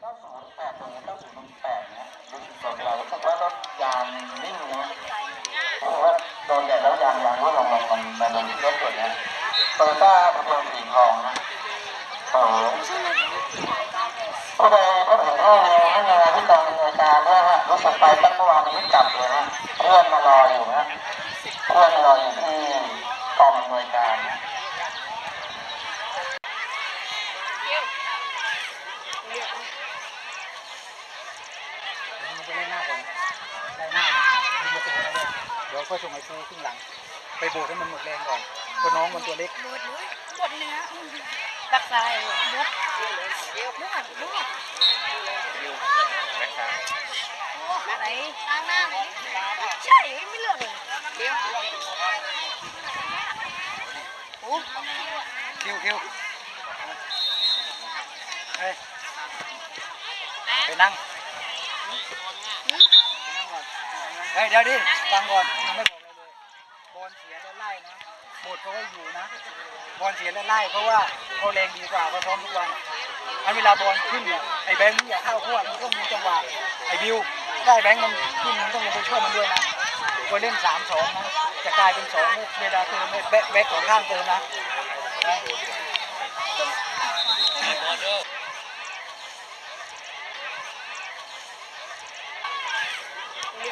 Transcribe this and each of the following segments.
90 8ตรง90 8นะรู้สึกสนใจรู้สึกว่ารถยางนิ่งนะเพราะว่าโดนแดดแล้วยางยางว่าลงลงมันมันมันรถตัวเนี้ยโตโยต้าทะเบียนสีทองนะโอ้ผู้ใดก็เห็นให้ให้งานที่กองอำนวยการด้วยฮะรู้สึกไปตั้งเมื่อวานนี้ไม่กลับเลยฮะเพื่อนมารออยู่นะเพื่อนมารออยู่ที่กองอำนวยการนะ มันไปเล่นหน้าก่อนได้หน้านะยิงประตูนะเนี่ยเดี๋ยว ค่อยส่งไอ้ปูขึ้นหลัง ไปโบกให้มันหมดแรงก่อนเพราะน้องมันตัวเล็กหมดเลยหมดเนื้อตักทรายหมดหมดหมดหมดอะไรล้างหน้าไหมใช่ไม่เลือกเลยเดี๋ยวโอ้คิวคิวเฮ้ยไปนั่งไปนั่งก่อน เฮ้ยเดี๋ยวดิฟังก่อนยังไม่บอกอะไรเลยบอลเสียแล้วไล่นะหมดเขาก็อยู่นะบอลเสียแล้วไล่เพราะว่าเขาแรงดีกว่าเขาซ้อมทุกวันอันเวลาบอลขึ้นเนี่ยไอ้แบงค์อยากเข้าขั้วมันต้องมีจังหวะไอ้บิวได้แบงค์มันขึ้นมันต้องลงไปช่วยมันด้วยนะควรเล่นสามสองนะจะกลายเป็นสองเวลาเติมแบ็คแบ็คของข้างเติมนะ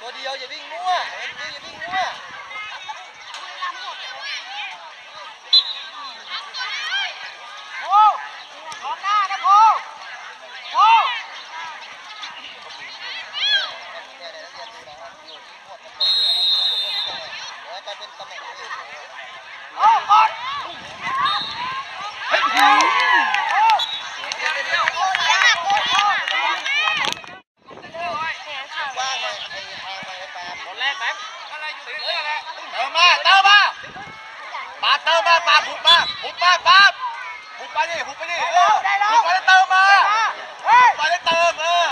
ตัวเดียวอย่าวิ่งมั่วเอ็นอย่าวิ่งมั่ว โหขอบหน้านะโคโค ไปเป็นตำแหน่งอื่น โอ้หมด เฮ้ย โอ้โอ้โอ้ยากโอ้โอ้ ว่างเลยไอ้ทางไปแปด คนแรกแบงค์อะไรอยู่ เติมมาเติมมาปาดเติมมาปาดหุบมาหุบมาปาดหุบไปดิหุบไปดิได้แล้วได้แล้วหุบไปแล้วเติมมาเฮ้ยไปแล้วเติมเออ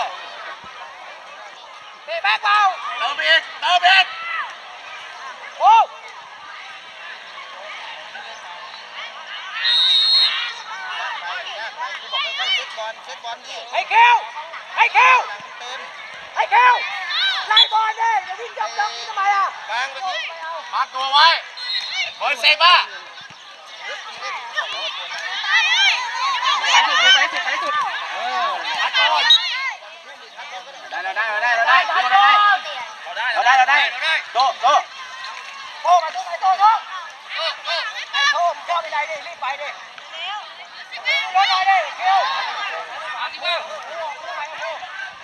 ตะแบ็คเบาเติมไปอีกเติมไปอีกโอ้บอกค่อยๆเซตบอลเซตบอลดิให้คิวให้คิวหลังเต็มให้คิว ไล่บอลดิอย่าวิ่งจับจับทำไมอะกลางไปทีมาตัวไว้บอลเซฟมาไปสุดไปสุดไปสุดเออพัดบอลได้เราได้เราได้เราได้เราได้เราได้เราได้เราได้โตโตโทษมาโทษมาโทษโทษให้โทษชอบไปไหนดิรีบไปดิรถหน่อยดิคิวมาที่บ้านก็ไม่เก่งโอ้บอลแรกนิดเดียวเออนิดเดียวได้ได้ได้ไล่ไล่ไล่ไล่เราได้แบงค์บังไว้สวยเออนั่นแหละเอ้วเติมดิอ่าดีดีดีรับบอลรับบอลบิวบิวเฮ้รัยบบอลเฮ้ยคิว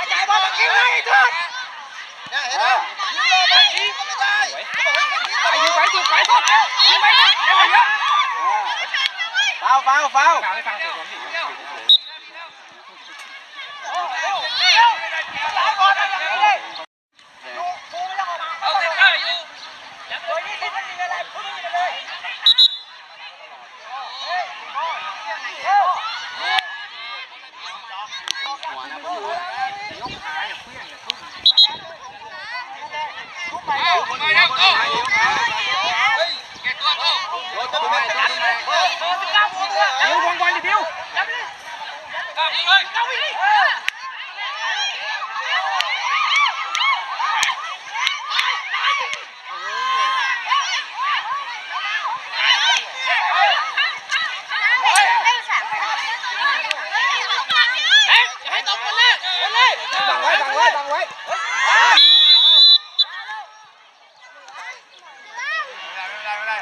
ะจายบอลมาคิวเลยไอ้ทุนเออไปยิงไปยิงไปทุนยิงไปทุนเร็ วเยอะฟาวฟาวฟาว ฟังไม่ฟังเสียงผมดิ บิววงบอลดิบิว บังไว้บังไว้บังไว้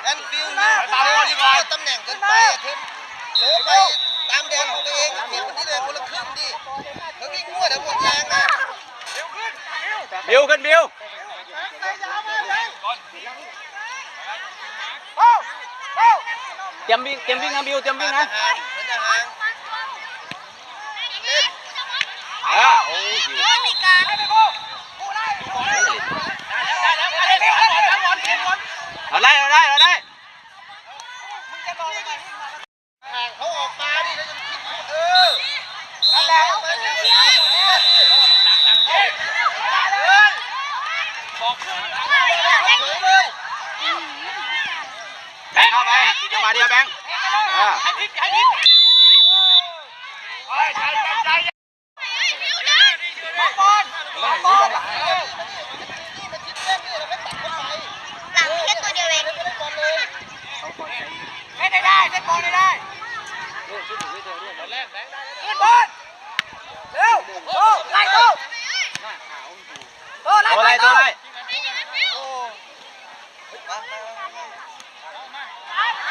แอนฟิลด์นะตำแหน่งเกินไปอะคือโลไปตามแดนของตัวเองเปลี่ยนคนนี้เลยคนละครึ่งดิแล้ววิ่งมั่วเดี๋ยวหมดแรงนะ บิวขึ้นบิวเตรียมวิ่งเตรียม วิ่งนะบิวเตรียมวิ่งนะ ห่างเหมือนจะห่าง อ่าโอ้ยบิวเราได้เราได้เราได้ ห่างเขาออกมาดิแล้วจะคิดเออนั่นแหละมันเที่ยวเลย แบงค์เข้าไปจังหวะเดียวแบงค์อ่า ไม่ได้ได้เซ็ตบอลได้ได้ขึ้นบอลเร็วโตไล่โตโตไล่ ตัว ไป อะไร โต ตัวอะไร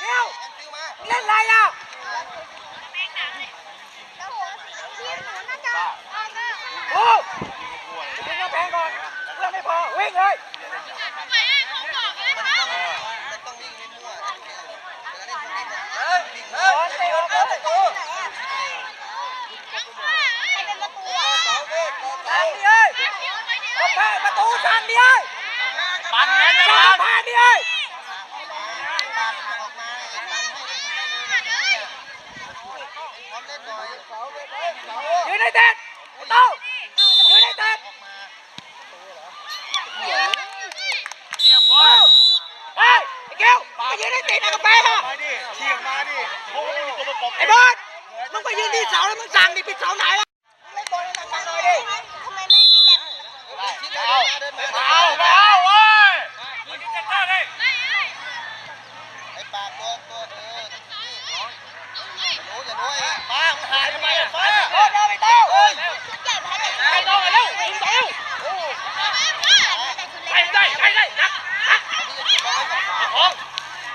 เร็วเล่นไรอะโอ้ยิงกระแพงก่อนเพื่อนไม่พอวิ่งเลย มันต้องวิ่งไม่มั่วเวลาเล่นพวกนี้มันวิ่ง บอลเตะออกบอลเตะตัวทางนี้เอ้ยกระแพงประตูทางนี้เอ้ย ปั่นแม่จะ ทา ปั่ ง น นี้เอ้ย ออกมาไอ้ตันให้พร้อมเล่นหน่อย ยืนในเต็ดโตยืนในเต็ด เยี่ยมเว้ย เฮ้ยไอ้เกี้ยว ไปยืนในติดนะกระแพงอะมาดิเฉียงมาดิเพราะว่าไม่มีตัวประกบไอ้บอลมึงไปยืนที่เสาแล้วมึงสั่งดิปิดเสาไหนล่ะเล่นบอลให้หนักๆหน่อยดิคิดเลยเดินมามาเอามาเอาเว้ยไอ้ปากตัวตัวเออนี่รู้อย่ารู้ไอ้ป้ามึงหายทำไมอะป้าโอ้เดินไปเต้าเฮ้ยไปโตมาเร็วยิงเต้าไปได้ไปได้นักนักของ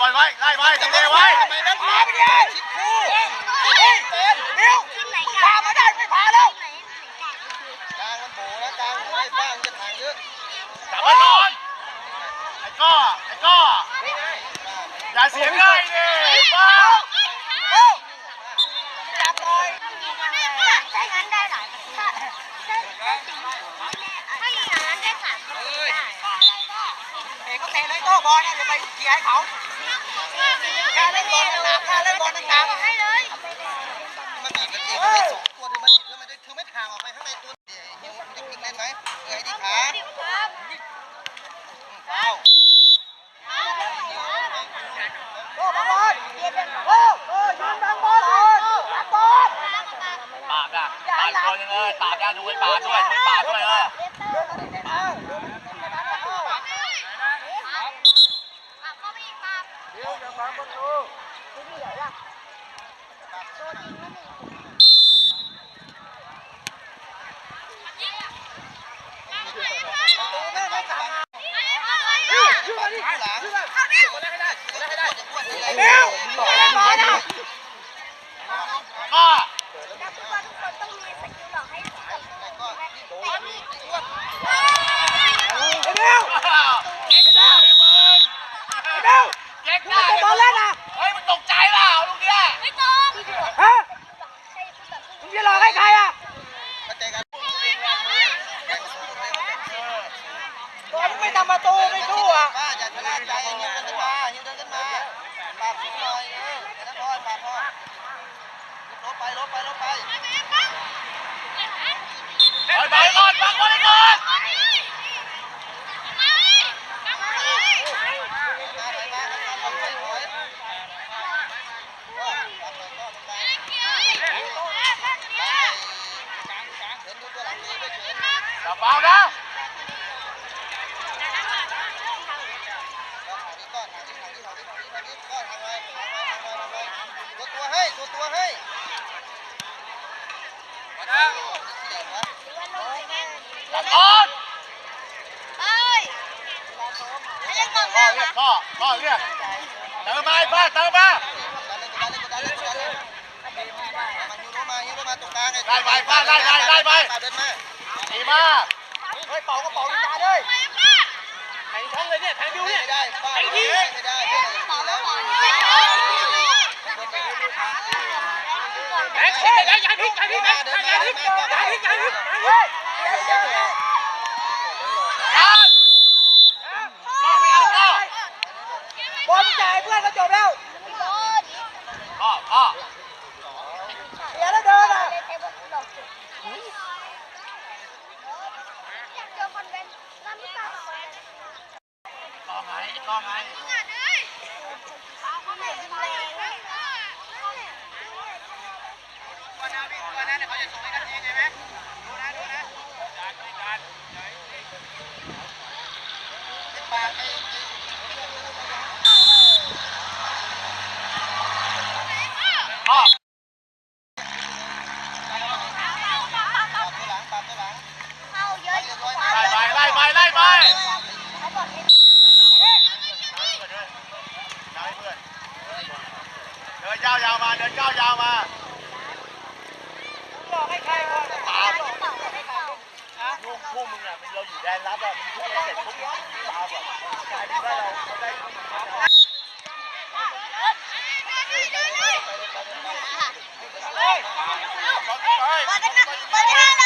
บอลไว้ไล่ไว้ดีเลยไว้ไปเล่นพาไปเลยชิดคู่บิวพามาได้ไม่พาแล้วกลางมันโผล่นะกลางไอ้บ้างจะทางเยอะจับมันก่อนไอ้ก้อไอ้ก้ออย่าเสียงได้เลยบ้าจับเลยถ้างั้นได้หลายถ้าถ้า ก็เตะเลยโต้บอลนะอย่าไปเขี่ยให้เขาแค่เล่นบอลหนักๆแค่เล่นบอลหนักให้เลยมันบีบกันเองไม่ส่งตัวเธอมาบีบเธอไม่ได้เธอไม่ทางออกไปข้างในตัวเดี๋ยวเฮียมันจะกินเล่นไหมเฮ้ยดีขาครับเอ้าโอ้บอลโอ้โอ้ยืนบังบอลบอลปาดอะปาดตัวนึงเลยปาดได้ดูไว้ปาดด้วยดูไว้ปาดด้วยเออ ตูแม่ไม่กลับมายืนมาดิหลังยืนมาเข้าเร็วได้ได้ได้ได้เร็วบอลบอลนะ ก้อ นักฟุตบอลทุกคนต้องมีสกิลหลอกให้กับผู้ ก็นี่โดนนี่อ้วน เร็ว เก๊กได้มึง เร็วเก๊กมึงได้จะบอลเล่นอะเฮ้ยมึงตกใจเปล่าลูกเนี้ยไม่ต้องฮะใช่ผู้ตัดมึงจะหลอกให้ใครอะมาเตะกันบอลไม่ทำประตูไม่สู้อะป้าอย่าชะล่าใจยิงกันขึ้นมายิงกันขึ้นมาปากสูงหน่อยเออแล้วพ่อปากพ่อลบไปลบไปลบไปไปไปก่อนปักบอลก่อน มาไหนมาทำทำไปหอยก็ปักเลยก็ลงไปเฉินดูตัวหลังดีไม่เฉิน อย่าเบานะ ก็หาที่ก่อนหาที่หาที่หาที่หาที่หาที่ก็ทำไว้ทำไว้ทำไว้ทำไว้ตัวตัวให้ตัวตัวให้ที่ ไหนะจับก่อนเอ้ยไม่เล่นกองหก้อน้าเรียกก้อก้อเรียกเติมมาไอ้ป้าเติมมาดันเลยดันเลยดันเลยดันเลยมันยูโรมายูโรมาตรงกลางไงเดีมากเฮ้ยเป่ากระเป๋าดีตาเลยแทงท้องเลยเนี่ยแทงดิวเนี่ยไม่ได้ป้าไม่ได้ไม่ได้เพื่อนดีแล้วแม็กซ์อย่าอย่าพิกย่าพิกย่าพิกย่าพิกย่าพิกย่าพิกเฮ้ยบอลจ่ายเพื่อนก็จบแล้ว ก้อก้อ เสียแล้วเดินอะ ก้อไงไอ้ก้อไง ปากไอ้ ก้อ ปากตัวหลังปากตัวหลัง เข้าเยอะอยู่กว่า ไล่ไปไล่ไปไล่ไป เขาบอกให้ เดินยาวๆมาเดินยาวๆมา หลอกให้ใครก่อน ตาม กระเป๋าให้เขา พวกพวกมึงอะเราอยู่แดนรับอะมึงพูดเสร็จปุ๊บตาแบบกลายเป็นว่าเราได้เปิดกันนะเปิ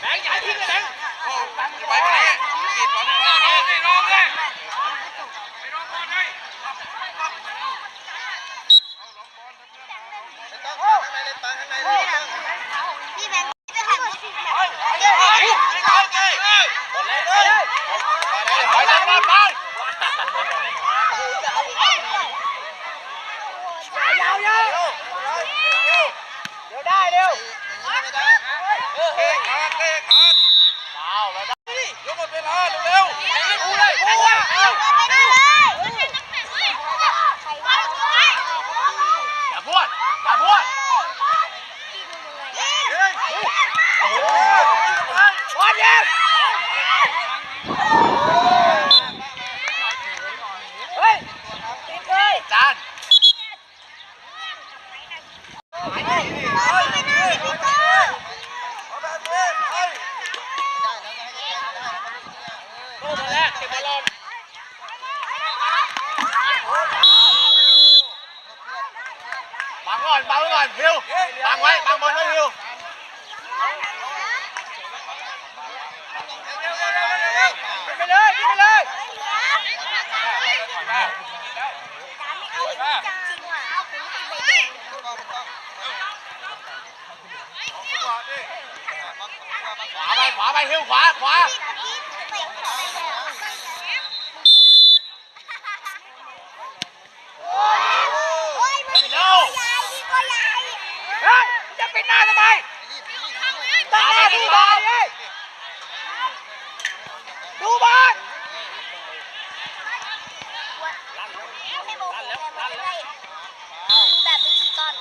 แบงค์ย้ายทิ้งเลยแบงค์จะไปไหนปิดบอลให้น้องให้น้องเลยให้น้องบอลให้ พี่แบงค์จะทำให้พี่แบงค์ ไปไปไปไปจังมาไป ยาวยาวเดี๋ยวได้เร็ว เอ๊ะขาดเอ๊ะขาดเอาแล้วได้ยกหมดเวลาเร็วๆไปเลยกูเลยกู อะเอา ไปได้เลย อย่าพูดอย่าพูดโอ้โห บอลยิงเฮ้ยติดเลย จาน บังก่อนบังไว้ก่อนฮิวบังไว้บังบอลไว้ฮิว ขึ้นไปเลยขึ้นไปเลย ขวาไปขวาไปฮิวขวาขวาเป็นเร็วเฮ้ยมึงจะปิดหน้ทำไมตาดูบอลดิดูบอล แบบดิจิตอล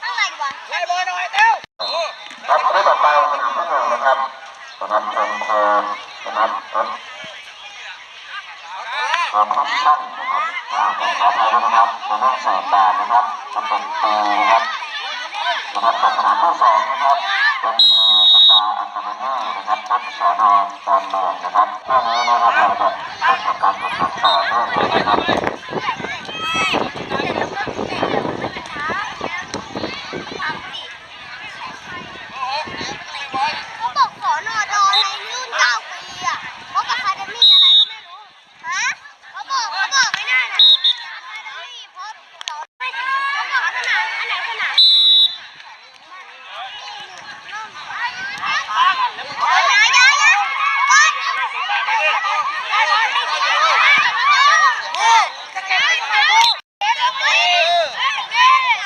ข้างในวะ ไล่บอลหน่อยเต้วครับผู้ต่อไปสนามที่หนึ่งนะครับสนามเชิงโคนะครับรถความชั่นนะครับอ่าผมขออภัยด้วยนะครับจะต้องใส่ตานะครับจะเป็นปีนะครับนะครับจากสนามที่สองนะครับเป็นสตาร์อะคาเดมี่นะครับรถสอนอตอนเมืองนะครับเรื่อนี้นะครับเราจะเป็นปรแข่งขันต่อเนื่องนะครับ เขาบอกสอนอดอในรุ่นเก้าปีอะเพราะกับคาเดมี่อะไรก็ไม่รู้ ฮะเขาบอกเขาบอกไม่ได้นะคาเดมี่เพราะสอนไม่ถึงเขาบอกสนามอันไหนสนามย้ายย้ายย้ายจะเก็บไปทำไมลูกเก็บไปไห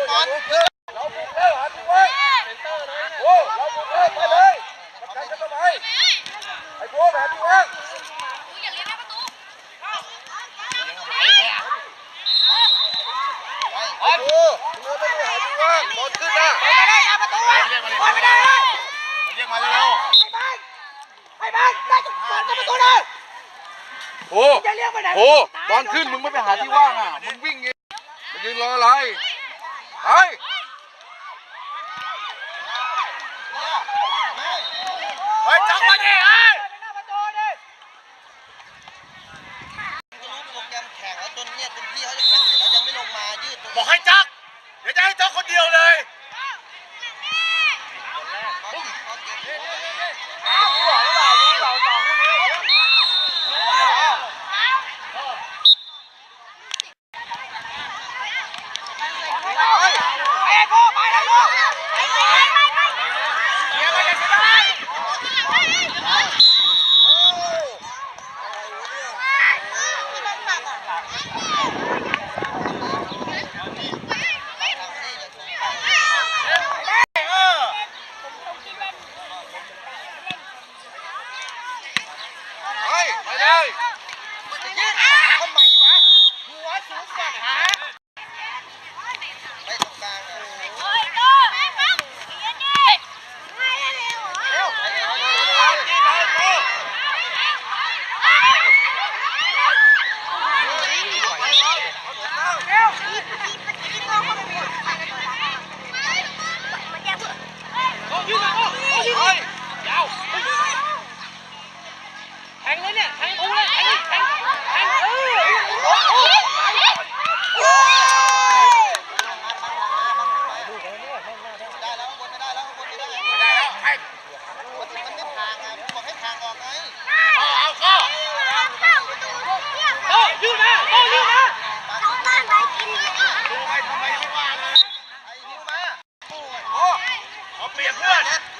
น เราบุกแล้วหาที่ว่างโอ้เราบุกแล้วไปเลยประกันกันทำไมไอ้พวกหาที่ว่างไอ้พวกมึงไม่ได้หาที่ว่างบอลขึ้นนะไปได้หน้าประตูไปอะเรียกมาเลไปไม่ได้เลยเรียกมาเร็วไปบ้านไปบ้านได้จุดเปิดประตูเลยโอ้จะเลี้ยงไปไหนโหบอลขึ้นมึงไม่ไปหาที่ว่างอะมึงวิ่งเองมายืนรออะไร ไปเฮ้ยจังมาดิเอ้ยหน้าประตูดิบอกให้จัก เดี๋ยวจะให้จักคนเดียวเลย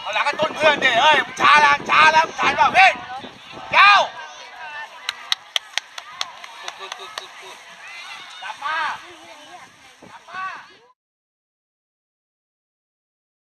เอาหลังก็ต้นเพื่อนดิเฮ้ยช้าแล้วช้าแล้วช้าแล้วเฮ้ยเก้า